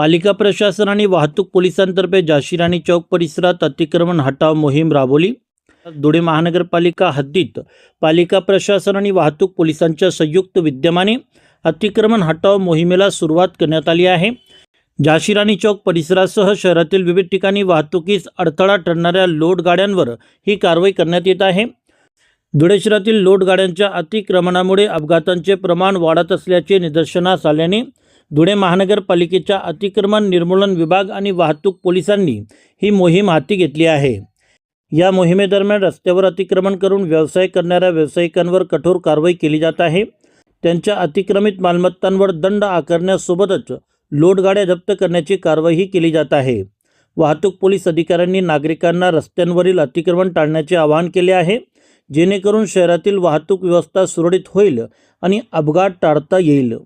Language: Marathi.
पालिका प्रशासन आणि वाहतूक पोलिसांतर्फे झाशीराणी चौक परिसरात अतिक्रमण हटाव मोहीम राबवली. धुळे महानगरपालिका हद्दीत पालिका प्रशासन आणि वाहतूक पोलिसांच्या संयुक्त विद्यमाने अतिक्रमण हटाव मोहिमेला सुरुवात करण्यात आली आहे. झाशीराणी चौक परिसरासह शहरातील विविध ठिकाणी वाहतुकीस अडथळा ठरणाऱ्या लोड गाड्यांवर ही कारवाई करण्यात येत आहे. धुळे शहरातील लोड गाड्यांच्या अतिक्रमणामुळे अपघातांचे प्रमाण वाढत असल्याचे निदर्शनास आल्याने धुळे महानगरपालिकेच्या अतिक्रमण निर्मूलन विभाग आणि वाहतूक पोलिसांनी ही मोहीम हाती घेतली आहे. या मोहिमेदरम्यान रस्त्यावर अतिक्रमण करून व्यवसाय करणाऱ्या व्यावसायिकांवर कठोर कारवाई केली जात आहे. त्यांच्या अतिक्रमित मालमत्तांवर दंड आकारण्यासोबतच लोडगाड्या जप्त करण्याची कारवाईही केली जात आहे. वाहतूक पोलीस अधिकाऱ्यांनी नागरिकांना रस्त्यांवरील अतिक्रमण टाळण्याचे आवाहन केले आहे. जेणेकरून शहरातील वाहतूक व्यवस्था सुरळीत होईल आणि अपघात टाळता येईल.